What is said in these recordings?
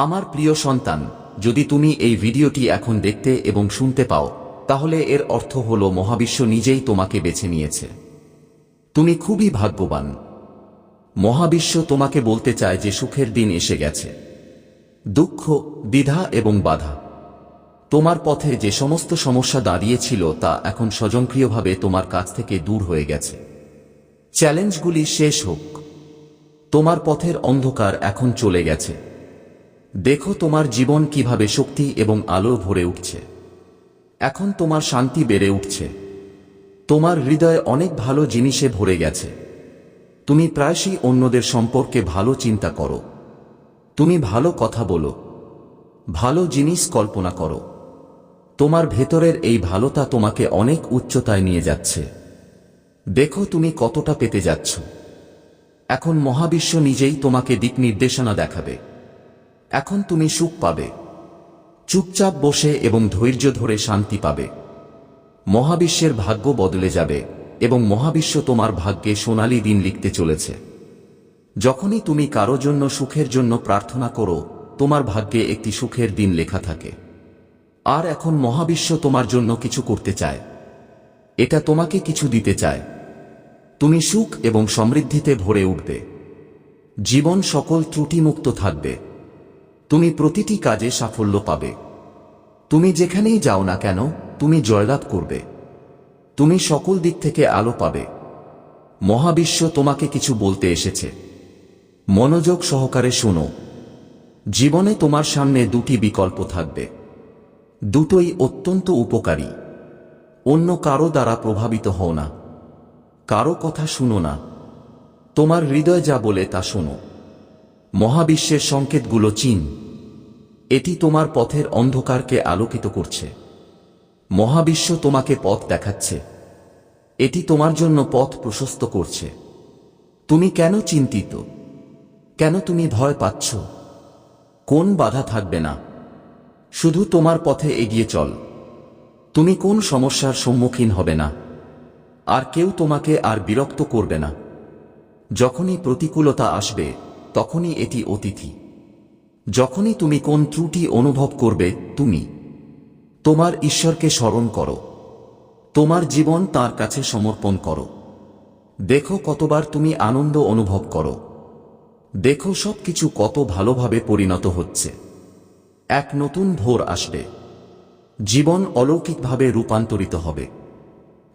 আমার প্রিয় সন্তান, যদি তুমি এই ভিডিওটি এখন দেখতে এবং শুনতে পাও, তাহলে এর অর্থ হল মহাবিশ্ব নিজেই তোমাকে বেছে নিয়েছে। তুমি খুবই ভাগ্যবান। মহাবিশ্ব তোমাকে বলতে চায় যে সুখের দিন এসে গেছে। দুঃখ, দ্বিধা এবং বাধা। তোমার পথে যে সমস্ত সমস্যা দাঁড়িয়েছিল তা এখন স্বয়ংক্রিয়ভাবে তোমার কাছ থেকে দূর হয়ে গেছে। চ্যালেঞ্জগুলি শেষ হোক। তোমার পথের অন্ধকার এখন চলে গেছে। দেখো তোমার জীবন কীভাবে শক্তি এবং আলো ভরে উঠছে। এখন তোমার শান্তি বেড়ে উঠছে। তোমার হৃদয় অনেক ভালো জিনিসে ভরে গেছে। তুমি প্রায়শই অন্যদের সম্পর্কে ভালো চিন্তা করো। তুমি ভালো কথা বলো। ভালো জিনিস কল্পনা করো। তোমার ভেতরের এই ভালোতা তোমাকে অনেক উচ্চতায় নিয়ে যাচ্ছে। দেখো তুমি কতটা পেতে যাচ্ছ। এখন মহাবিশ্ব নিজেই তোমাকে দিক নির্দেশনা দেখাবে। এখন তুমি সুখ পাবে। চুপচাপ বসে এবং ধৈর্য ধরে শান্তি পাবে। মহাবিশ্বের ভাগ্য বদলে যাবে এবং মহাবিশ্ব তোমার ভাগ্যে সোনালি দিন লিখতে চলেছে। যখনই তুমি কারও জন্য সুখের জন্য প্রার্থনা করো, তোমার ভাগ্যে একটি সুখের দিন লেখা থাকে। আর এখন মহাবিশ্ব তোমার জন্য কিছু করতে চায়। এটা তোমাকে কিছু দিতে চায়। তুমি সুখ এবং সমৃদ্ধিতে ভরে উঠবে। জীবন সকল ত্রুটিমুক্ত থাকবে। তুমি প্রতিটি কাজে সাফল্য পাবে। তুমি যেখানেই যাও না কেন, তুমি জয়লাভ করবে। তুমি সকল দিক থেকে আলো পাবে। মহাবিশ্ব তোমাকে কিছু বলতে এসেছে। মনোযোগ সহকারে শোনো। জীবনে তোমার সামনে দুটি বিকল্প থাকবে। দুটোই অত্যন্ত উপকারী। অন্য কারও দ্বারা প্রভাবিত হও না। কারও কথা শুনো না। তোমার হৃদয় যা বলে তা শোনো। মহাবিশ্বের সংকেতগুলো চিন। এটি তোমার পথের অন্ধকারকে আলোকিত করছে। মহাবিশ্ব তোমাকে পথ দেখাচ্ছে। এটি তোমার জন্য পথ প্রশস্ত করছে। তুমি কেন চিন্তিত? কেন তুমি ভয় পাচ্ছ? কোন বাধা থাকবে না? শুধু তোমার পথে এগিয়ে চল। তুমি কোন সমস্যার সম্মুখীন হবে না। আর কেউ তোমাকে আর বিরক্ত করবে না। যখনই প্রতিকূলতা আসবে তখনই এটি অতিথি। যখনই তুমি কোন ত্রুটি অনুভব করবে, তুমি তোমার ঈশ্বরকে স্মরণ করো। তোমার জীবন তার কাছে সমর্পণ করো। দেখো কতবার তুমি আনন্দ অনুভব করো। দেখো সবকিছু কত ভালোভাবে পরিণত হচ্ছে। এক নতুন ভোর আসবে। জীবন অলৌকিকভাবে রূপান্তরিত হবে।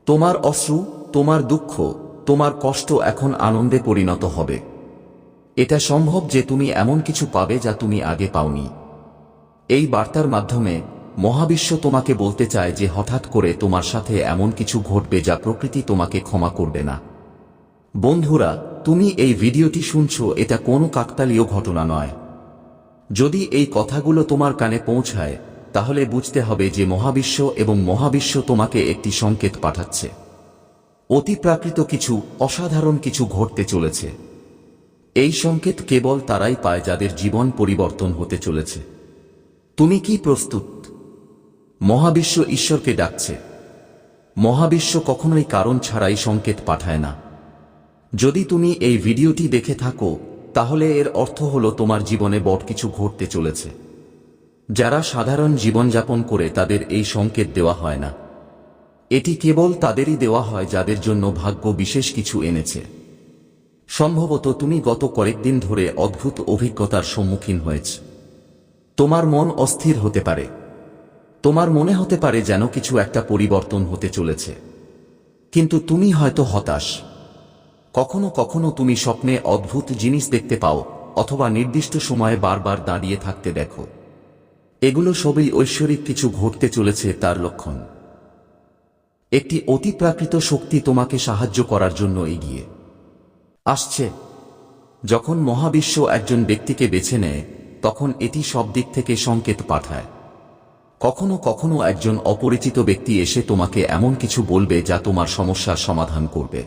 তোমার অশ্রু, তোমার দুঃখ, তোমার কষ্ট এখন আনন্দে পরিণত হবে। এটা সম্ভব যে তুমি এমন কিছু পাবে যা তুমি আগে পাওনি। এই বার্তার মাধ্যমে মহাবিশ্ব তোমাকে বলতে চায় যে হঠাৎ করে তোমার সাথে এমন কিছু ঘটবে যা প্রকৃতি তোমাকে ক্ষমা করবে না। বন্ধুরা, তুমি এই ভিডিওটি শুনছ, এটা কোনো কাকতালীয় ঘটনা নয়। যদি এই কথাগুলো তোমার কানে পৌঁছায়, তাহলে বুঝতে হবে যে মহাবিশ্ব এবং মহাবিশ্ব তোমাকে একটি সংকেত পাঠাচ্ছে। অতিপ্রাকৃত কিছু, অসাধারণ কিছু ঘটতে চলেছে। এই সংকেত কেবল তারাই পায় যাদের জীবন পরিবর্তন হতে চলেছে। তুমি কি প্রস্তুত? মহাবিশ্ব ঈশ্বরকে ডাকছে। মহাবিশ্ব কখনোই কারণ ছাড়াই সংকেত পাঠায় না। যদি তুমি এই ভিডিওটি দেখে থাকো, তাহলে এর অর্থ হলো তোমার জীবনে বট কিছু ঘটতে চলেছে। যারা সাধারণ জীবনযাপন করে তাদের এই সংকেত দেওয়া হয় না। এটি কেবল তাদেরই দেওয়া হয় যাদের জন্য ভাগ্য বিশেষ কিছু এনেছে। সম্ভবত তুমি গত কয়েকদিন ধরে অদ্ভুত অভিজ্ঞতার সম্মুখীন হয়েছ। তোমার মন অস্থির হতে পারে। তোমার মনে হতে পারে যেন কিছু একটা পরিবর্তন হতে চলেছে। কিন্তু তুমি হয়তো হতাশ। কখনো কখনো তুমি স্বপ্নে অদ্ভুত জিনিস দেখতে পাও, অথবা নির্দিষ্ট সময়ে বারবার দাঁড়িয়ে থাকতে দেখো। এগুলো সবই ঐশ্বরিক কিছু ঘটতে চলেছে তার লক্ষণ। একটি অতিপ্রাকৃত শক্তি তোমাকে সাহায্য করার জন্য এগিয়ে। আসছে। যখন মহাবিশ্ব একজন ব্যক্তিকে বেছে নেয়, তখন এটি সব দিক থেকে সংকেত পাঠায়। কখনো কখনো একজন অপরিচিত ব্যক্তি এসে তোমাকে এমন কিছু বলবে যা তোমার সমস্যার সমাধান করবে।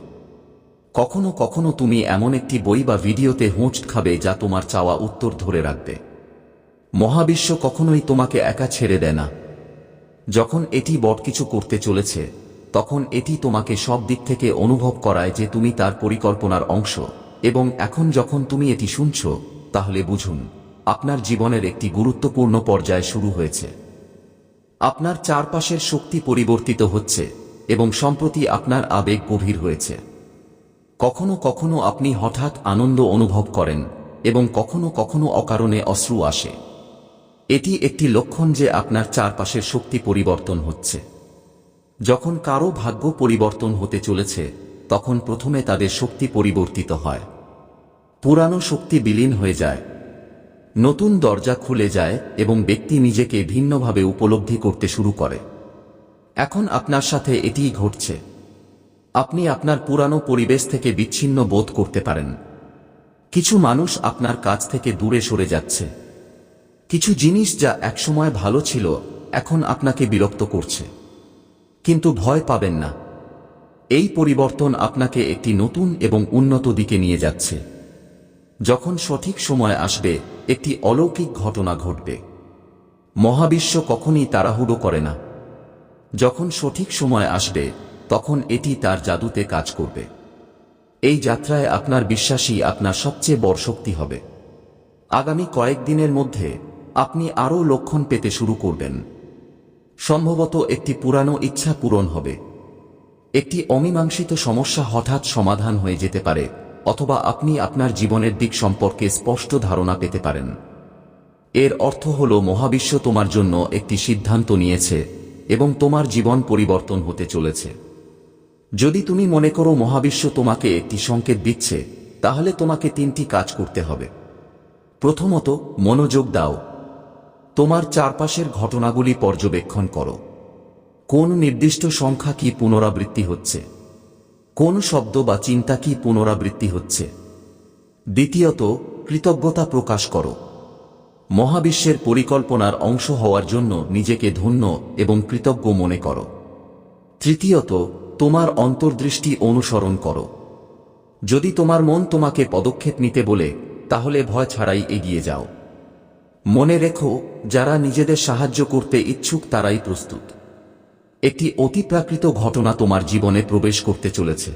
কখনো কখনো তুমি এমন একটি বই বা ভিডিওতে হোঁচ খাবে যা তোমার চাওয়া উত্তর ধরে রাখবে। মহাবিশ্ব কখনোই তোমাকে একা ছেড়ে দেয় না। যখন এটি বট কিছু করতে চলেছে তখন এটি তোমাকে সব দিক থেকে অনুভব করায় যে তুমি তার পরিকল্পনার অংশ। এবং এখন যখন তুমি এটি শুনছ, তাহলে বুঝুন, আপনার জীবনের একটি গুরুত্বপূর্ণ পর্যায় শুরু হয়েছে। আপনার চারপাশের শক্তি পরিবর্তিত হচ্ছে, এবং সম্প্রতি আপনার আবেগ গভীর হয়েছে। কখনো কখনো আপনি হঠাৎ আনন্দ অনুভব করেন, এবং কখনো কখনো অকারণে অশ্রু আসে। এটি একটি লক্ষণ যে আপনার চারপাশের শক্তি পরিবর্তন হচ্ছে। যখন কারও ভাগ্য পরিবর্তন হতে চলেছে, তখন প্রথমে তাদের শক্তি পরিবর্তিত হয়। পুরানো শক্তি বিলীন হয়ে যায়। নতুন দরজা খুলে যায় এবং ব্যক্তি নিজেকে ভিন্নভাবে উপলব্ধি করতে শুরু করে। এখন আপনার সাথে এটিই ঘটছে। আপনি আপনার পুরানো পরিবেশ থেকে বিচ্ছিন্ন বোধ করতে পারেন। কিছু মানুষ আপনার কাছ থেকে দূরে সরে যাচ্ছে। কিছু জিনিস যা একসময় ভালো ছিল, এখন আপনাকে বিরক্ত করছে। কিন্তু ভয় পাবেন না। এই পরিবর্তন আপনাকে একটি নতুন এবং উন্নত দিকে নিয়ে যাচ্ছে। যখন সঠিক সময় আসবে, একটি অলৌকিক ঘটনা ঘটবে। মহাবিশ্ব কখনই তাড়াহুড়ো করে না। যখন সঠিক সময় আসবে, তখন এটি তার জাদুতে কাজ করবে। এই যাত্রায় আপনার বিশ্বাসই আপনার সবচেয়ে বড় শক্তি হবে। আগামী কয়েকদিনের মধ্যে, আপনি আরও লক্ষণ পেতে শুরু করবেন। সম্ভবত একটি পুরানো ইচ্ছা পূরণ হবে। একটি অমীমাংসিত সমস্যা হঠাৎ সমাধান হয়ে যেতে পারে, অথবা আপনি আপনার জীবনের দিক সম্পর্কে স্পষ্ট ধারণা পেতে পারেন। এর অর্থ হল, মহাবিশ্ব তোমার জন্য একটি সিদ্ধান্ত নিয়েছে এবং তোমার জীবন পরিবর্তন হতে চলেছে। যদি তুমি মনে করো মহাবিশ্ব তোমাকে একটি সংকেত দিচ্ছে, তাহলে তোমাকে তিনটি কাজ করতে হবে। প্রথমত, মনোযোগ দাও। তোমার চারপাশের ঘটনাগুলি পর্যবেক্ষণ করো। কোন নির্দিষ্ট সংখ্যা কি পুনরাবৃত্তি হচ্ছে? কোন শব্দ বা চিন্তা কি পুনরাবৃত্তি হচ্ছে? দ্বিতীয়ত, কৃতজ্ঞতা প্রকাশ করো। মহাবিশ্বের পরিকল্পনার অংশ হওয়ার জন্য নিজেকে ধন্য এবং কৃতজ্ঞ মনে করো। তৃতীয়ত, তোমার অন্তর্দৃষ্টি অনুসরণ করো। যদি তোমার মন তোমাকে পদক্ষেপ নিতে বলে, তাহলে ভয় ছাড়াই এগিয়ে যাও। মনে রেখো, যারা নিজেদের সাহায্য করতে ইচ্ছুক তারাই প্রস্তুত। একটি অতিপ্রাকৃত ঘটনা তোমার জীবনে প্রবেশ করতে চলেছে।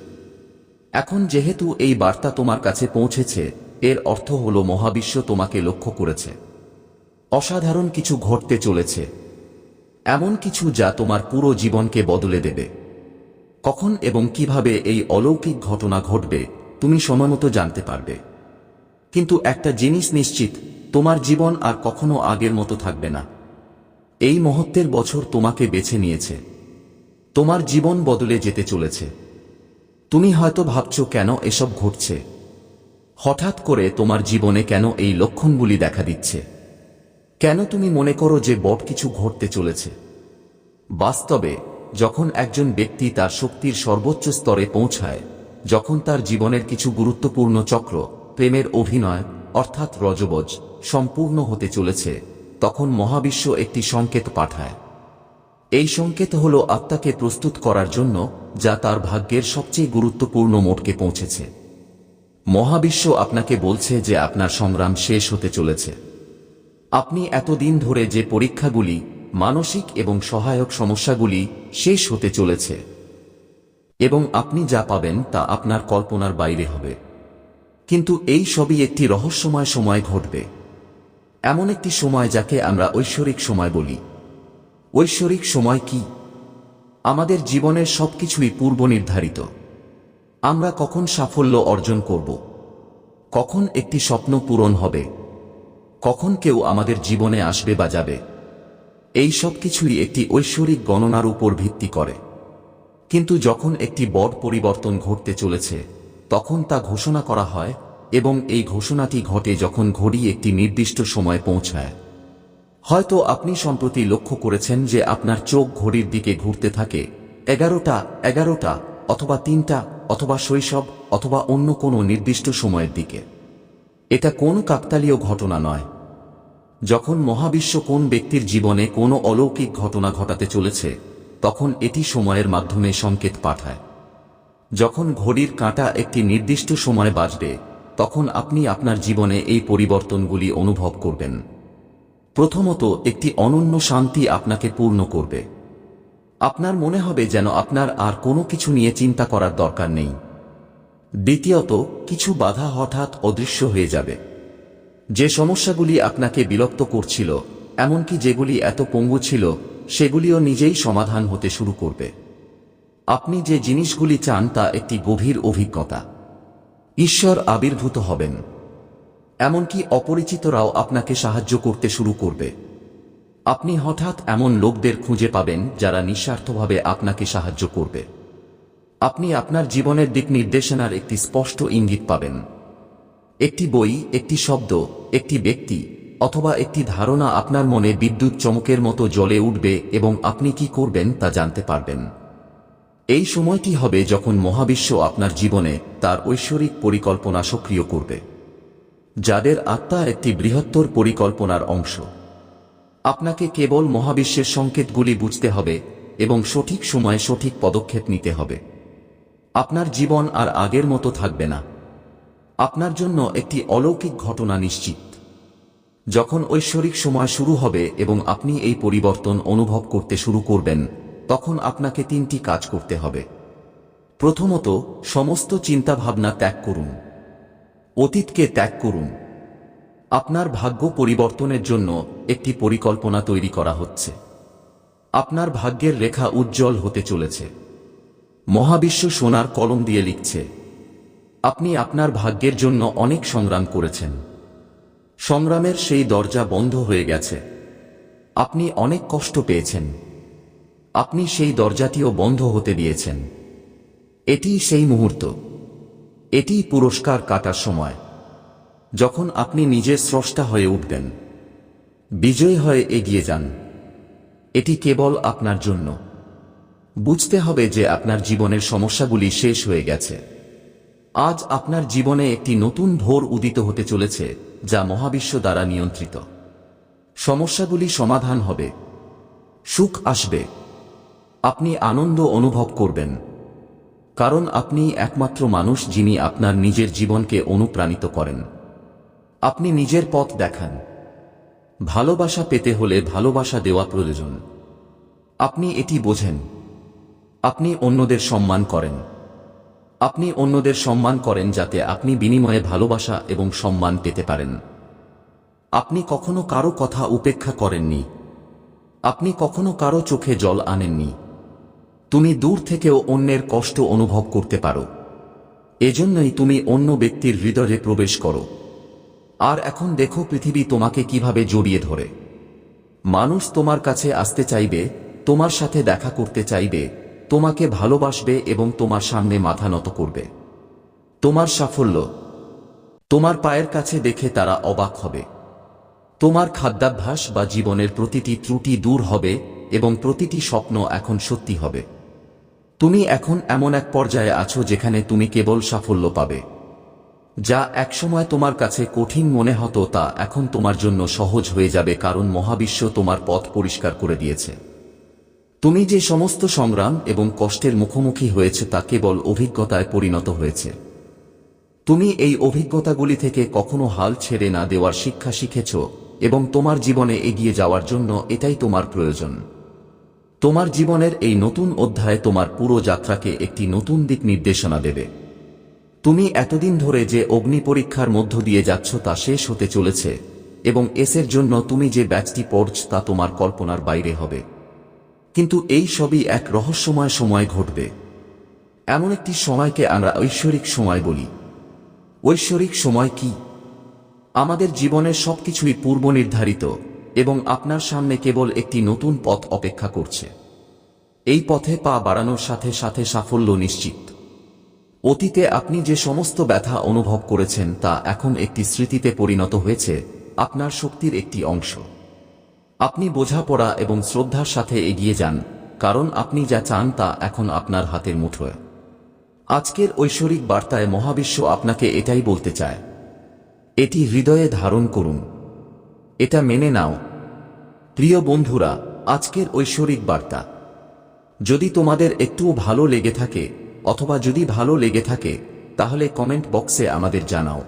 এখন যেহেতু এই বার্তা তোমার কাছে পৌঁছেছে, এর অর্থ হল মহাবিশ্ব তোমাকে লক্ষ্য করেছে। অসাধারণ কিছু ঘটতে চলেছে। এমন কিছু যা তোমার পুরো জীবনকে বদলে দেবে। কখন এবং কীভাবে এই অলৌকিক ঘটনা ঘটবে, তুমি সময়মতো জানতে পারবে। কিন্তু একটা জিনিস নিশ্চিত তোমার জীবন আর কখনো আগের মতো থাকবে না। এই মহত্বের বছর তোমাকে বেছে নিয়েছে। তোমার জীবন বদলে যেতে চলেছে। তুমি হয়তো ভাবছ, কেন এসব ঘটছে? হঠাৎ করে তোমার জীবনে কেন এই লক্ষণগুলি দেখা দিচ্ছে? কেন তুমি মনে করো যে বট কিছু ঘটতে চলেছে? বাস্তবে, যখন একজন ব্যক্তি তার শক্তির সর্বোচ্চ স্তরে পৌঁছায়, যখন তার জীবনের কিছু গুরুত্বপূর্ণ চক্র, প্রেমের অভিনয়, অর্থাৎ রজবজ সম্পূর্ণ হতে চলেছে, তখন মহাবিশ্ব একটি সংকেত পাঠায়। এই সংকেত হল আত্মাকে প্রস্তুত করার জন্য, যা তার ভাগ্যের সবচেয়ে গুরুত্বপূর্ণ মোটকে পৌঁছেছে। মহাবিশ্ব আপনাকে বলছে যে আপনার সংগ্রাম শেষ হতে চলেছে। আপনি এতদিন ধরে যে পরীক্ষাগুলি, মানসিক এবং সহায়ক সমস্যাগুলি শেষ হতে চলেছে, এবং আপনি যা পাবেন তা আপনার কল্পনার বাইরে হবে। কিন্তু এই সবই একটি রহস্যময় সময় ঘটবে। এমন একটি সময় যাকে আমরা ঐশ্বরিক সময় বলি। ঐশ্বরিক সময় কি? আমাদের জীবনের সবকিছুই পূর্ব নির্ধারিত আমরা কখন সাফল্য অর্জন করব? কখন একটি স্বপ্ন পূরণ হবে? কখন কেউ আমাদের জীবনে আসবে বা যাবে? এই সব কিছুই একটি ঐশ্বরিক গণনার উপর ভিত্তি করে। কিন্তু যখন একটি বড় পরিবর্তন ঘটতে চলেছে, তখন তা ঘোষণা করা হয় এবং এই ঘোষণাটি ঘটে যখন ঘড়ি একটি নির্দিষ্ট সময় পৌঁছায়। হয়তো আপনি সম্প্রতি লক্ষ্য করেছেন যে আপনার চোখ ঘড়ির দিকে ঘুরতে থাকে। এগারোটা এগারোটা, অথবা তিনটা, অথবা শৈশব, অথবা অন্য কোনো নির্দিষ্ট সময়ের দিকে। এটা কোন কাকতালীয় ঘটনা নয়। যখন মহাবিশ্ব কোন ব্যক্তির জীবনে কোনো অলৌকিক ঘটনা ঘটাতে চলেছে, তখন এটি সময়ের মাধ্যমে সংকেত পাঠায়। যখন ঘড়ির কাঁটা একটি নির্দিষ্ট সময় বাজবে তখন আপনি আপনার জীবনে এই পরিবর্তনগুলি অনুভব করবেন। প্রথমত, একটি অনন্য শান্তি আপনাকে পূর্ণ করবে। আপনার মনে হবে যেন আপনার আর কোনো কিছু নিয়ে চিন্তা করার দরকার নেই। দ্বিতীয়ত, কিছু বাধা হঠাৎ অদৃশ্য হয়ে যাবে। যে সমস্যাগুলি আপনাকে বিরক্ত করছিল, এমনকি যেগুলি এত পঙ্গু ছিল, সেগুলিও নিজেই সমাধান হতে শুরু করবে। আপনি যে জিনিসগুলি চান তা একটি গভীর অভিজ্ঞতা। ঈশ্বর আবির্ভূত হবেন। এমনকি অপরিচিতরাও আপনাকে সাহায্য করতে শুরু করবে। আপনি হঠাৎ এমন লোকদের খুঁজে পাবেন যারা নিঃস্বার্থভাবে আপনাকে সাহায্য করবে। আপনি আপনার জীবনের দিক নির্দেশনার একটি স্পষ্ট ইঙ্গিত পাবেন। একটি বই, একটি শব্দ, একটি ব্যক্তি, অথবা একটি ধারণা আপনার মনে বিদ্যুৎ চমকের মতো জ্বলে উঠবে এবং আপনি কি করবেন তা জানতে পারবেন। এই সময়টি হবে যখন মহাবিশ্ব আপনার জীবনে তার ঐশ্বরিক পরিকল্পনা সক্রিয় করবে, যাদের আত্মা একটি বৃহত্তর পরিকল্পনার অংশ। আপনাকে কেবল মহাবিশ্বের সংকেতগুলি বুঝতে হবে এবং সঠিক সময়ে সঠিক পদক্ষেপ নিতে হবে। আপনার জীবন আর আগের মতো থাকবে না। আপনার জন্য একটি অলৌকিক ঘটনা নিশ্চিত। যখন ঐশ্বরিক সময় শুরু হবে এবং আপনি এই পরিবর্তন অনুভব করতে শুরু করবেন তখন আপনাকে তিনটি কাজ করতে হবে। প্রথমত, সমস্ত চিন্তাভাবনা ত্যাগ করুন। অতীতকে ত্যাগ করুন। আপনার ভাগ্য পরিবর্তনের জন্য একটি পরিকল্পনা তৈরি করা হচ্ছে। আপনার ভাগ্যের রেখা উজ্জ্বল হতে চলেছে। মহাবিশ্ব সোনার কলম দিয়ে লিখছে, আপনি আপনার ভাগ্যের জন্য অনেক সংগ্রাম করেছেন। সংগ্রামের সেই দরজা বন্ধ হয়ে গেছে। আপনি অনেক কষ্ট পেয়েছেন। আপনি সেই দরজাটিও বন্ধ হতে দিয়েছেন। এটি সেই মুহূর্ত। এটি পুরস্কার কাটার সময়। যখন আপনি নিজের স্রষ্টা হয়ে উঠবেন। বিজয়ী হয়ে এগিয়ে যান। এটি কেবল আপনার জন্য। বুঝতে হবে যে আপনার জীবনের সমস্যাগুলি শেষ হয়ে গেছে। আজ আপনার জীবনে একটি নতুন ভোর উদিত হতে চলেছে, যা মহাবিশ্ব দ্বারা নিয়ন্ত্রিত। সমস্যাগুলি সমাধান হবে। সুখ আসবে। আপনি আনন্দ অনুভব করবেন। কারণ আপনি একমাত্র মানুষ যিনি আপনার নিজের জীবনকে অনুপ্রাণিত করেন। আপনি নিজের পথ দেখান। ভালোবাসা পেতে হলে ভালোবাসা দেওয়া প্রয়োজন। আপনি এটি বোঝেন। আপনি অন্যদের সম্মান করেন। আপনি অন্যদের সম্মান করেন যাতে আপনি বিনিময়ে ভালোবাসা এবং সম্মান পেতে পারেন। আপনি কখনো কারও কথা উপেক্ষা করেননি। আপনি কখনো কারও চোখে জল আনেননি। তুমি দূর থেকেও অন্যের কষ্ট অনুভব করতে পারো। এজন্যই তুমি অন্য ব্যক্তির হৃদয়ে প্রবেশ করো। আর এখন দেখো পৃথিবী তোমাকে কীভাবে জড়িয়ে ধরে। মানুষ তোমার কাছে আসতে চাইবে, তোমার সাথে দেখা করতে চাইবে, তোমাকে ভালোবাসবে এবং তোমার সামনে মাথা নত করবে। তোমার সাফল্য। তোমার পায়ের কাছে দেখে তারা অবাক হবে। তোমার খাদ্যাভ্যাস বা জীবনের প্রতিটি ত্রুটি দূর হবে এবং প্রতিটি স্বপ্ন এখন সত্যি হবে। তুমি এখন এমন এক পর্যায়ে আছো যেখানে তুমি কেবল সাফল্য পাবে। যা একসময় তোমার কাছে কঠিন মনে হতো তা এখন তোমার জন্য সহজ হয়ে যাবে কারণ মহাবিশ্ব তোমার পথ পরিষ্কার করে দিয়েছে। তুমি যে সমস্ত সংগ্রাম এবং কষ্টের মুখোমুখি হয়েছে তা কেবল অভিজ্ঞতায় পরিণত হয়েছে। তুমি এই অভিজ্ঞতাগুলি থেকে কখনো হাল ছেড়ে না দেওয়ার শিক্ষা শিখেছ এবং তোমার জীবনে এগিয়ে যাওয়ার জন্য এটাই তোমার প্রয়োজন। তোমার জীবনের এই নতুন অধ্যায় তোমার পুরো যাত্রাকে একটি নতুন দিক নির্দেশনা দেবে। তুমি এতদিন ধরে যে অগ্নি পরীক্ষার মধ্য দিয়ে যাচ্ছ তা শেষ হতে চলেছে, এবং এসের জন্য তুমি যে ব্যাচটি পড়ছ তা তোমার কল্পনার বাইরে হবে। কিন্তু এই সবই এক রহস্যময় সময় ঘটবে। এমন একটি সময়কে আমরা ঐশ্বরিক সময় বলি। ঐশ্বরিক সময় কি? আমাদের জীবনের সবকিছুই পূর্ব নির্ধারিত এবং আপনার সামনে কেবল একটি নতুন পথ অপেক্ষা করছে। এই পথে পা বাড়ানোর সাথে সাথে সাফল্য নিশ্চিত। অতীতে আপনি যে সমস্ত ব্যথা অনুভব করেছেন তা এখন একটি স্মৃতিতে পরিণত হয়েছে, আপনার শক্তির একটি অংশ। আপনি বোঝাপড়া এবং শ্রদ্ধার সাথে এগিয়ে যান, কারণ আপনি যা চান তা এখন আপনার হাতের মুঠোয়। আজকের ঐশ্বরিক বার্তায় মহাবিশ্ব আপনাকে এটাই বলতে চায়। এটি হৃদয়ে ধারণ করুন। এটা মেনে নাও। প্রিয় বন্ধুরা, আজকের ঐশ্বরিক বার্তা। যদি তোমাদের একটুও ভালো লেগে থাকে, অথবা যদি ভালো লেগে থাকে, তাহলে কমেন্ট বক্সে আমাদের জানাও।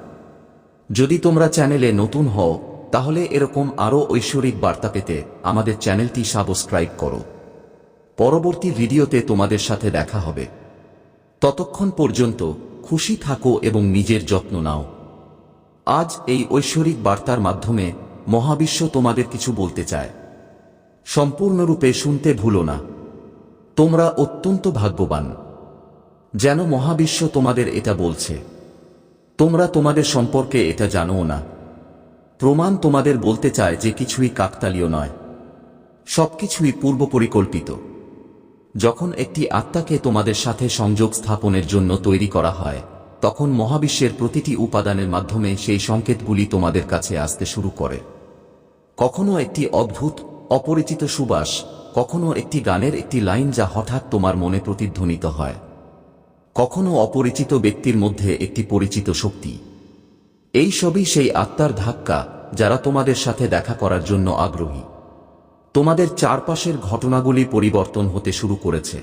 যদি তোমরা চ্যানেলে নতুন হও, তাহলে এরকম আরও ঐশ্বরিক বার্তা পেতে আমাদের চ্যানেলটি সাবস্ক্রাইব করো। পরবর্তী ভিডিওতে তোমাদের সাথে দেখা হবে। ততক্ষণ পর্যন্ত খুশি থাকো এবং নিজের যত্ন নাও। আজ এই ঐশ্বরিক বার্তার মাধ্যমে মহাবিশ্ব তোমাদের কিছু বলতে চায়। সম্পূর্ণরূপে শুনতে ভুলো না। তোমরা অত্যন্ত ভাগ্যবান। যেন মহাবিশ্ব তোমাদের এটা বলছে। তোমরা তোমাদের সম্পর্কে এটা জানোও না। প্রমাণ তোমাদের বলতে চায় যে কিছুই কাকতালীয় নয়। সবকিছুই পূর্ব পরিকল্পিত যখন একটি আত্মাকে তোমাদের সাথে সংযোগ স্থাপনের জন্য তৈরি করা হয়, তখন মহাবিশ্বের প্রতিটি উপাদানের মাধ্যমে সেই সংকেতগুলি তোমাদের কাছে আসতে শুরু করে। কখনো একটি অদ্ভুত, অপরিচিত সুবাস, কখনো একটি গানের একটি লাইন যা হঠাৎ তোমার মনে প্রতিধ্বনিত হয়। কখনো অপরিচিত ব্যক্তির মধ্যে একটি পরিচিত শক্তি। এই সবই সেই আত্মার ধাক্কা যারা তোমাদের সাথে দেখা করার জন্য আগ্রহী। তোমাদের চারপাশের ঘটনাগুলি পরিবর্তন হতে শুরু করেছে।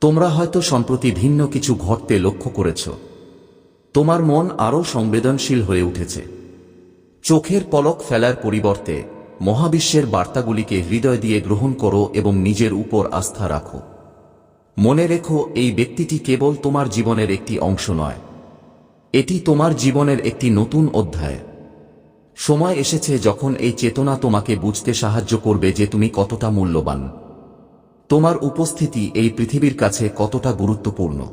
তোমরা হয়তো সম্প্রতি ভিন্ন কিছু ঘটতে লক্ষ্য করেছ। তোমার মন আরও সংবেদনশীল হয়ে উঠেছে। চোখের পলক ফেলার পরিবর্তে, মহাবিশ্বের বার্তাগুলিকে হৃদয় দিয়ে গ্রহণ করো এবং নিজের উপর আস্থা রাখো। মনে রেখো, এই ব্যক্তিটি কেবল তোমার জীবনের একটি অংশ নয়। এটি তোমার জীবনের একটি নতুন অধ্যায়। সময় এসেছে যখন এই চেতনা তোমাকে বুঝতে সাহায্য করবে যে তুমি কতটা মূল্যবান। তোমার উপস্থিতি এই পৃথিবীর কাছে কতটা গুরুত্বপূর্ণ।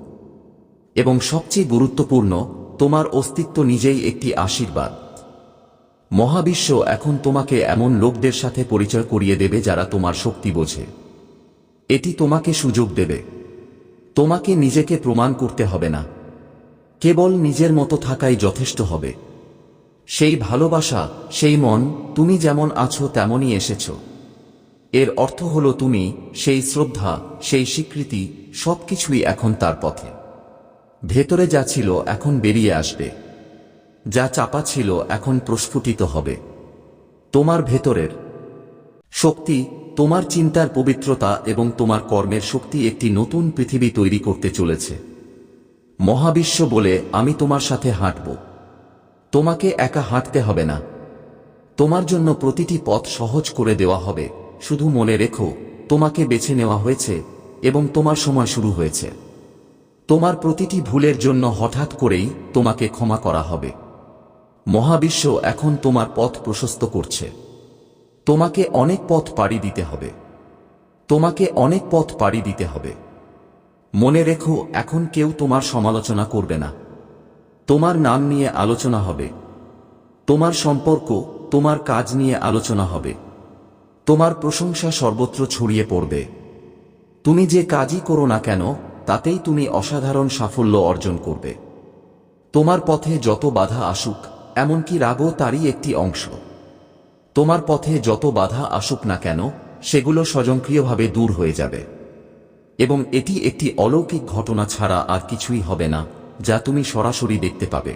এবং সবচেয়ে গুরুত্বপূর্ণ, তোমার অস্তিত্ব নিজেই একটি আশীর্বাদ। মহাবিশ্ব এখন তোমাকে এমন লোকদের সাথে পরিচয় করিয়ে দেবে যারা তোমার শক্তি বোঝে। এটি তোমাকে সুযোগ দেবে। তোমাকে নিজেকে প্রমাণ করতে হবে না। কেবল নিজের মতো থাকাই যথেষ্ট হবে। সেই ভালোবাসা, সেই মন, তুমি যেমন আছো তেমনই এসেছ। এর অর্থ হলো তুমি, সেই শ্রদ্ধা, সেই স্বীকৃতি, সবকিছুই এখন তার পথে। ভেতরে যা ছিল এখন বেরিয়ে আসবে। যা চাপা ছিল এখন প্রস্ফুটিত হবে। তোমার ভেতরের শক্তি, তোমার চিন্তার পবিত্রতা এবং তোমার কর্মের শক্তি একটি নতুন পৃথিবী তৈরি করতে চলেছে। মহাবিশ্ব বলে, আমি তোমার সাথে হাঁটব। তোমাকে একা হাঁটতে হবে না। তোমার জন্য প্রতিটি পথ সহজ করে দেওয়া হবে। শুধু মনে রেখো, তোমাকে বেছে নেওয়া হয়েছে এবং তোমার সময় শুরু হয়েছে। তোমার প্রতিটি ভুলের জন্য হঠাৎ করেই তোমাকে ক্ষমা করা হবে। মহাবিশ্ব এখন তোমার পথ প্রশস্ত করছে। তোমাকে অনেক পথ পাড়ি দিতে হবে। তোমাকে অনেক পথ পাড়ি দিতে হবে। মনে রেখো, এখন কেউ তোমার সমালোচনা করবে না। তোমার নাম নিয়ে আলোচনা হবে। তোমার সম্পর্ক, তোমার কাজ নিয়ে আলোচনা হবে। তোমার প্রশংসা সর্বত্র ছড়িয়ে পড়বে। তুমি যে কাজই করো না কেন, তাতেই তুমি অসাধারণ সাফল্য অর্জন করবে। তোমার পথে যত বাধা আসুক এমনকি রাগও তারই একটি অংশ। তোমার পথে যত বাধা আসুক না কেন, সেগুলো স্বয়ংক্রিয়ভাবে দূর হয়ে যাবে। এবং এটি একটি অলৌকিক ঘটনা ছাড়া আর কিছুই হবে না, যা তুমি সরাসরি দেখতে পাবে।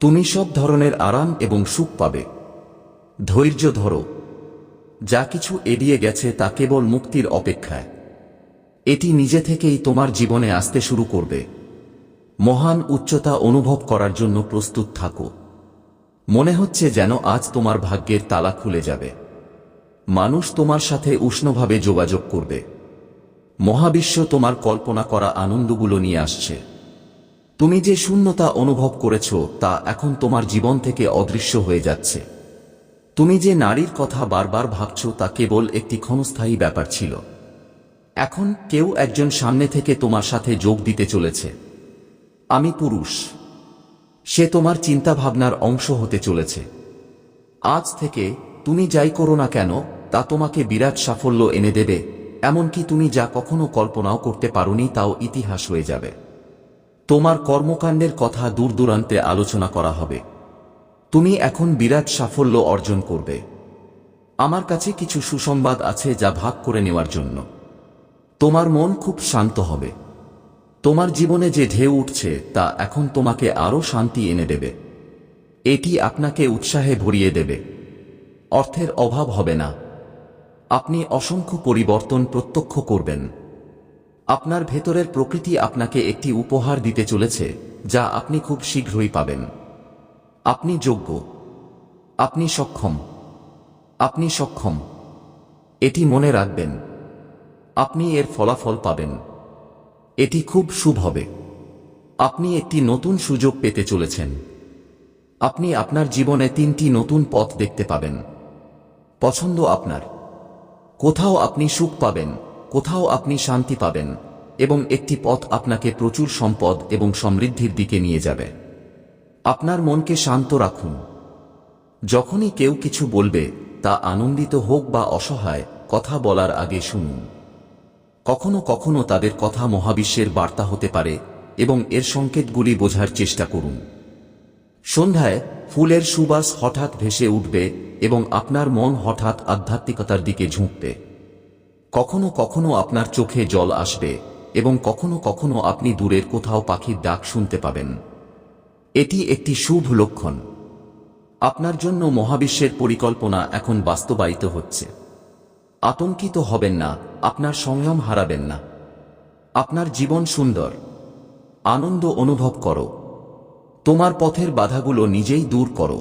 তুমি সব ধরনের আরাম এবং সুখ পাবে। ধৈর্য ধরো। যা কিছু এড়িয়ে গেছে তা কেবল মুক্তির অপেক্ষায়। এটি নিজে থেকেই তোমার জীবনে আসতে শুরু করবে। মহান উচ্চতা অনুভব করার জন্য প্রস্তুত থাকো। মনে হচ্ছে যেন আজ তোমার ভাগ্যের তালা খুলে যাবে। মানুষ তোমার সাথে উষ্ণভাবে যোগাযোগ করবে। মহাবিশ্ব তোমার কল্পনা করা আনন্দগুলো নিয়ে আসছে। তুমি যে শূন্যতা অনুভব করেছ, তা এখন তোমার জীবন থেকে অদৃশ্য হয়ে যাচ্ছে। তুমি যে নারীর কথা বারবার ভাবছ, তা কেবল একটি ক্ষণস্থায়ী ব্যাপার ছিল। এখন কেউ একজন সামনে থেকে তোমার সাথে যোগ দিতে চলেছে। আমি পুরুষ। সে তোমার চিন্তাভাবনার অংশ হতে চলেছে। আজ থেকে তুমি যাই করো না কেন, তা তোমাকে বিরাট সাফল্য এনে দেবে, এমনকি তুমি যা কখনো কল্পনাও করতে পারোনি তাও ইতিহাস হয়ে যাবে। তোমার কর্মকাণ্ডের কথা দূর দূরান্তে আলোচনা করা হবে। তুমি এখন বিরাট সাফল্য অর্জন করবে। আমার কাছে কিছু সুসংবাদ আছে যা ভাগ করে নেওয়ার জন্য। তোমার মন খুব শান্ত হবে। তোমার জীবনে যে ঢেউ উঠছে, তা এখন তোমাকে আরও শান্তি এনে দেবে। এটি আপনাকে উৎসাহে ভরিয়ে দেবে। অর্থের অভাব হবে না। আপনি অসংখ্য পরিবর্তন প্রত্যক্ষ করবেন। আপনার ভেতরের প্রকৃতি আপনাকে একটি উপহার দিতে চলেছে, যা আপনি খুব শীঘ্রই পাবেন। আপনি যোগ্য। আপনি সক্ষম। আপনি সক্ষম। এটি মনে রাখবেন। আপনি এর ফলাফল পাবেন। এটি খুব শুভ হবে। আপনি একটি নতুন সুযোগ পেতে চলেছেন। আপনি আপনার জীবনে তিনটি নতুন পথ দেখতে পাবেন। পছন্দ আপনার। কোথাও আপনি সুখ পাবেন, কোথাও আপনি শান্তি পাবেন, এবং একটি পথ আপনাকে প্রচুর সম্পদ এবং সমৃদ্ধির দিকে নিয়ে যাবে। আপনার মনকে শান্ত রাখুন। যখনই কেউ কিছু বলবে, তা আনন্দিত হোক বা অসহায়, কথা বলার আগে শুনুন। কখনো কখনো তাদের কথা মহাবিশ্বের বার্তা হতে পারে এবং এর সংকেতগুলি বোঝার চেষ্টা করুন। সন্ধ্যায় ফুলের সুবাস হঠাৎ ভেসে উঠবে এবং আপনার মন হঠাৎ আধ্যাত্মিকতার দিকে ঝুঁকবে। কখনো কখনো আপনার চোখে জল আসবে এবং কখনো কখনো আপনি দূরের কোথাও পাখির ডাক শুনতে পাবেন। এটি একটি শুভ লক্ষণ। আপনার জন্য মহাবিশ্বের পরিকল্পনা এখন বাস্তবায়িত হচ্ছে। আতঙ্কিত হবেন না, আপনার সংযম হারাবেন না। আপনার জীবন সুন্দর। আনন্দ অনুভব করো। তোমার পথের বাধাগুলো নিজেই দূর করো।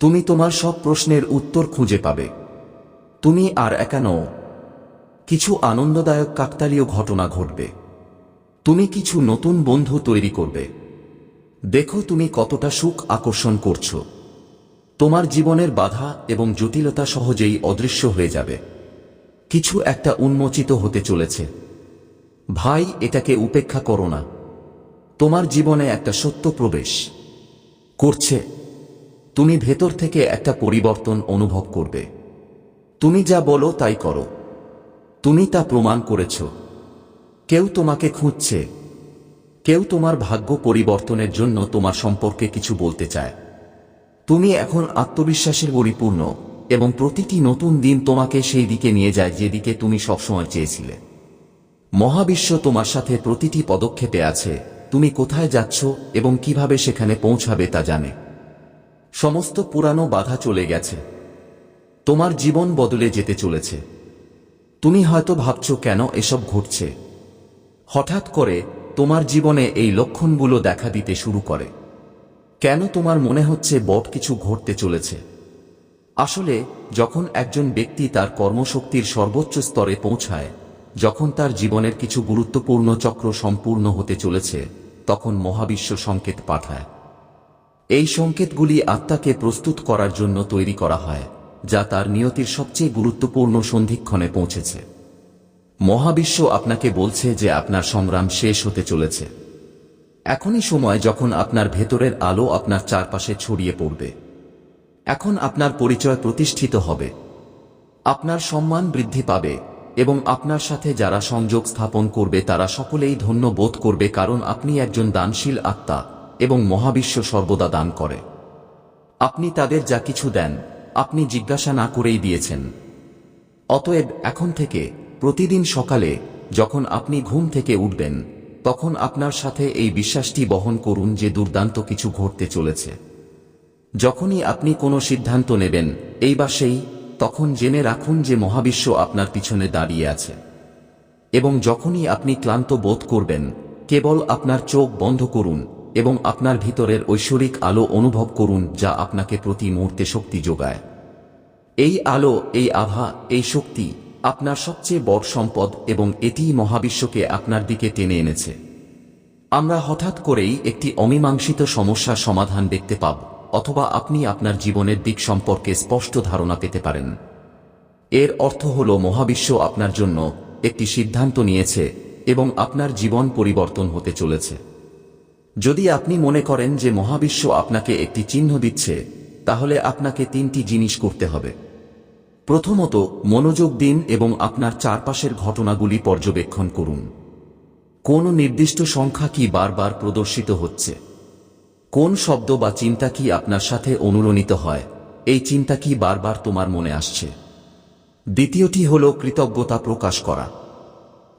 তুমি তোমার সব প্রশ্নের উত্তর খুঁজে পাবে। তুমি আর একা নও। কিছু আনন্দদায়ক কাকতালীয় ঘটনা ঘটবে। তুমি কিছু নতুন বন্ধু তৈরি করবে। দেখো তুমি কতটা সুখ আকর্ষণ করছ। তোমার জীবনের বাধা এবং জটিলতা সহজেই অদৃশ্য হয়ে যাবে। কিছু একটা উন্মোচিত হতে চলেছে। ভাই, এটাকে উপেক্ষা করো না। তোমার জীবনে একটা সত্য প্রবেশ করছে। তুমি ভেতর থেকে একটা পরিবর্তন অনুভব করবে। তুমি যা বলো, তাই করো। তুমি তা প্রমাণ করেছ। কেউ তোমাকে খুঁজছে। কেউ তোমার ভাগ্য পরিবর্তনের জন্য তোমার সম্পর্কে কিছু বলতে চায়। তুমি এখন আত্মবিশ্বাসের পরিপূর্ণ। এবং প্রতিটি নতুন দিন তোমাকে সেই দিকে নিয়ে যায় যেদিকে তুমি সবসময় চেয়েছিলে। মহাবিশ্ব তোমার সাথে প্রতিটি পদক্ষেপে আছে, তুমি কোথায় যাচ্ছ এবং কীভাবে সেখানে পৌঁছাবে তা জানে। সমস্ত পুরানো বাধা চলে গেছে। তোমার জীবন বদলে যেতে চলেছে। তুমি হয়তো ভাবছ, কেন এসব ঘটছে? হঠাৎ করে তোমার জীবনে এই লক্ষণগুলো দেখা দিতে শুরু করে। কেন তোমার মনে হচ্ছে বট কিছু ঘটতে চলেছে? আসলে, যখন একজন ব্যক্তি তার কর্মশক্তির সর্বোচ্চ স্তরে পৌঁছায়, যখন তার জীবনের কিছু গুরুত্বপূর্ণ চক্র সম্পূর্ণ হতে চলেছে, তখন মহাবিশ্ব সংকেত পাঠায়। এই সংকেতগুলি আত্মাকে প্রস্তুত করার জন্য তৈরি করা হয়, যা তার নিয়তির সবচেয়ে গুরুত্বপূর্ণ সন্ধিক্ষণে পৌঁছেছে। মহাবিশ্ব আপনাকে বলছে যে আপনার সংগ্রাম শেষ হতে চলেছে। এখনই সময় যখন আপনার ভেতরের আলো আপনার চারপাশে ছড়িয়ে পড়বে। এখন আপনার পরিচয় প্রতিষ্ঠিত হবে। আপনার সম্মান বৃদ্ধি পাবে এবং আপনার সাথে যারা সংযোগ স্থাপন করবে তারা সকলেই ধন্য বোধ করবে কারণ আপনি একজন দানশীল আত্মা এবং মহাবিশ্ব সর্বদা দান করে। আপনি তাদের যা কিছু দেন, আপনি জিজ্ঞাসা না করেই দিয়েছেন। অতএব এখন থেকে, প্রতিদিন সকালে, যখন আপনি ঘুম থেকে উঠবেন, তখন আপনার সাথে এই বিশ্বাসটি বহন করুন যে দুর্দান্ত কিছু ঘটতে চলেছে। যখনই আপনি কোনো সিদ্ধান্ত নেবেন এই বা সেই, তখন জেনে রাখুন যে মহাবিশ্ব আপনার পিছনে দাঁড়িয়ে আছে। এবং যখনই আপনি ক্লান্ত বোধ করবেন, কেবল আপনার চোখ বন্ধ করুন এবং আপনার ভিতরের ঐশ্বরিক আলো অনুভব করুন যা আপনাকে প্রতি মুহূর্তে শক্তি যোগায়। এই আলো, এই আভা, এই শক্তি আপনার সবচেয়ে বড় সম্পদ এবং এটিই মহাবিশ্বকে আপনার দিকে টেনে এনেছে। আমরা হঠাৎ করেই একটি অমীমাংসিত সমস্যার সমাধান দেখতে পাব। অথবা আপনি আপনার জীবনের দিক সম্পর্কে স্পষ্ট ধারণা পেতে পারেন। এর অর্থ হল মহাবিশ্ব আপনার জন্য একটি সিদ্ধান্ত নিয়েছে এবং আপনার জীবন পরিবর্তন হতে চলেছে। যদি আপনি মনে করেন যে মহাবিশ্ব আপনাকে একটি চিহ্ন দিচ্ছে, তাহলে আপনাকে তিনটি জিনিস করতে হবে। প্রথমত, মনোযোগ দিন এবং আপনার চারপাশের ঘটনাগুলি পর্যবেক্ষণ করুন। কোন নির্দিষ্ট সংখ্যা কি বারবার প্রদর্শিত হচ্ছে? কোন শব্দ বা চিন্তা কি আপনার সাথে অনুরণিত হয়? এই চিন্তা কি বারবার তোমার মনে আসছে? দ্বিতীয়টি হল কৃতজ্ঞতা প্রকাশ করা।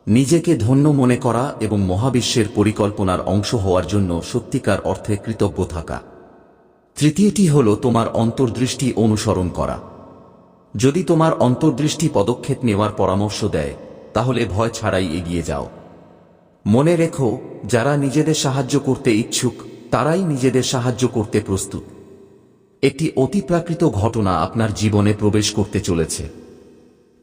নিজেকে ধন্য মনে করা এবং মহাবিশ্বের পরিকল্পনার অংশ হওয়ার জন্য সত্যিকার অর্থে কৃতজ্ঞ থাকা। তৃতীয়টি হল তোমার অন্তর্দৃষ্টি অনুসরণ করা। যদি তোমার অন্তর্দৃষ্টি পদক্ষেপ নেওয়ার পরামর্শ দেয়, তাহলে ভয় ছাড়াই এগিয়ে যাও। মনে রেখো, যারা নিজেদের সাহায্য করতে ইচ্ছুক তারাই নিজেদের সাহায্য করতে প্রস্তুত। একটি অতিপ্রাকৃত ঘটনা আপনার জীবনে প্রবেশ করতে চলেছে।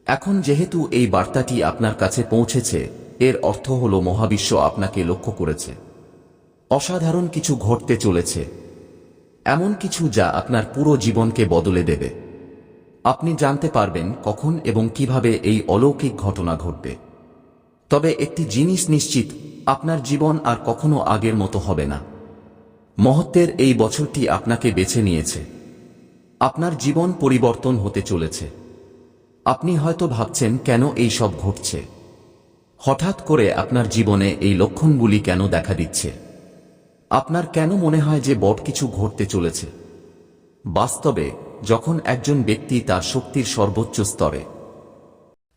এখন যেহেতু এই বার্তাটি আপনার কাছে পৌঁছেছে, এর অর্থ হল মহাবিশ্ব আপনাকে লক্ষ্য করেছে। অসাধারণ কিছু ঘটতে চলেছে। এমন কিছু যা আপনার পুরো জীবনকে বদলে দেবে। আপনি জানতে পারবেন কখন এবং কীভাবে এই অলৌকিক ঘটনা ঘটবে। তবে একটি জিনিস নিশ্চিত, আপনার জীবন আর কখনো আগের মতো হবে না। মহত্বের এই বছরটি আপনাকে বেছে নিয়েছে। আপনার জীবন পরিবর্তন হতে চলেছে। আপনি হয়তো ভাবছেন, কেন এই সব ঘটছে? হঠাৎ করে আপনার জীবনে এই লক্ষণগুলি কেন দেখা দিচ্ছে? আপনার কেন মনে হয় যে বড় কিছু ঘটতে চলেছে? বাস্তবে, যখন একজন ব্যক্তি তার শক্তির সর্বোচ্চ স্তরে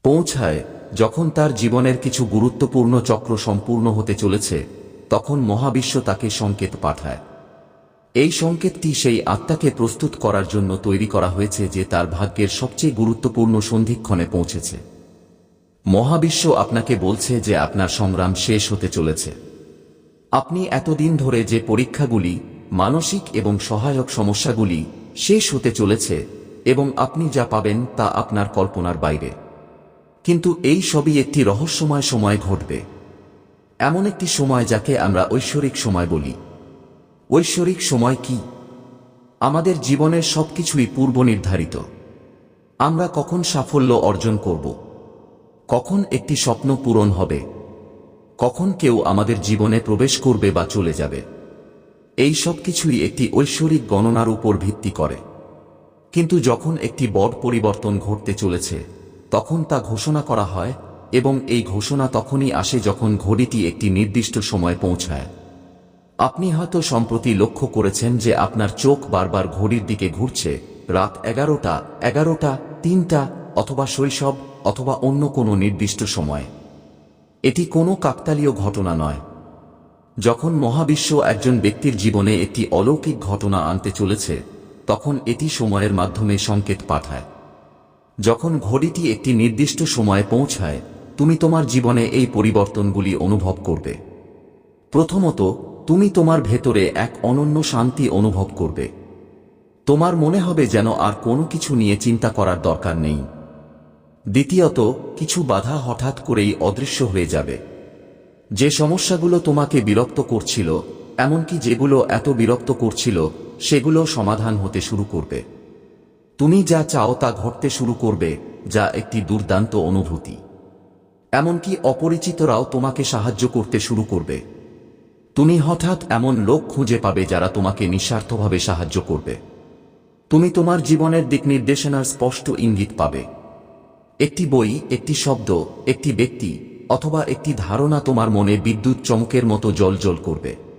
পৌঁছায়, যখন তার জীবনের কিছু গুরুত্বপূর্ণ চক্র সম্পূর্ণ হতে চলেছে, তখন মহাবিশ্ব তাকে সংকেত পাঠায়। এই সংকেতটি সেই আত্মাকে প্রস্তুত করার জন্য তৈরি করা হয়েছে যে তার ভাগ্যের সবচেয়ে গুরুত্বপূর্ণ সন্ধিক্ষণে পৌঁছেছে। মহাবিশ্ব আপনাকে বলছে যে আপনার সংগ্রাম শেষ হতে চলেছে। আপনি এতদিন ধরে যে পরীক্ষাগুলি, মানসিক এবং সহায়ক সমস্যাগুলি শেষ হতে চলেছে এবং আপনি যা পাবেন তা আপনার কল্পনার বাইরে। কিন্তু এই সবই একটি রহস্যময় সময় ঘটবে। এমন একটি সময় যাকে আমরা ঐশ্বরিক সময় বলি। ঐশ্বরিক সময় কি? আমাদের জীবনের সবকিছুই পূর্ব নির্ধারিত আমরা কখন সাফল্য অর্জন করব? কখন একটি স্বপ্ন পূরণ হবে? কখন কেউ আমাদের জীবনে প্রবেশ করবে বা চলে যাবে? এই সব কিছুই একটি ঐশ্বরিক গণনার উপর ভিত্তি করে। কিন্তু যখন একটি বড় পরিবর্তন ঘটতে চলেছে, তখন তা ঘোষণা করা হয় এবং এই ঘোষণা তখনই আসে যখন ঘড়িটি একটি নির্দিষ্ট সময় পৌঁছায়। আপনি হয়তো সম্প্রতি লক্ষ্য করেছেন যে আপনার চোখ বারবার ঘড়ির দিকে ঘুরছে, রাত এগারোটা এগারোটা, তিনটা, অথবা শৈশব, অথবা অন্য কোনো নির্দিষ্ট সময়। এটি কোনো কাকতালীয় ঘটনা নয়। যখন মহাবিশ্ব একজন ব্যক্তির জীবনে একটি অলৌকিক ঘটনা আনতে চলেছে, তখন এটি সময়ের মাধ্যমে সংকেত পাঠায়। যখন ঘড়িটি একটি নির্দিষ্ট সময়ে পৌঁছায়, তুমি তোমার জীবনে এই পরিবর্তনগুলি অনুভব করবে। প্রথমত তুমি তোমার ভেতরে এক অনন্য শান্তি অনুভব করবে। তোমার মনে হবে যেন আর কোনো কিছু নিয়ে চিন্তা করার দরকার নেই। দ্বিতীয়ত, কিছু বাধা হঠাৎ করেই অদৃশ্য হয়ে যাবে। যে সমস্যাগুলো তোমাকে বিরক্ত করছিল, এমনকি যেগুলো এত বিরক্ত করছিল, সেগুলো সমাধান হতে শুরু করবে। তুমি যা চাও তা ঘটতে শুরু করবে, যা একটি দুর্দান্ত অনুভূতি। এমনকি অপরিচিতরাও তোমাকে সাহায্য করতে শুরু করবে। তুমি হঠাৎ এমন লোক খুঁজে পাবে যারা তোমাকে নিঃস্বার্থভাবে সাহায্য করবে। তুমি তোমার জীবনের দিক নির্দেশনার স্পষ্ট ইঙ্গিত পাবে। একটি বই, একটি শব্দ, একটি ব্যক্তি, অথবা একটি ধারণা তোমার মনে বিদ্যুৎ চমকের মতো জল করবে।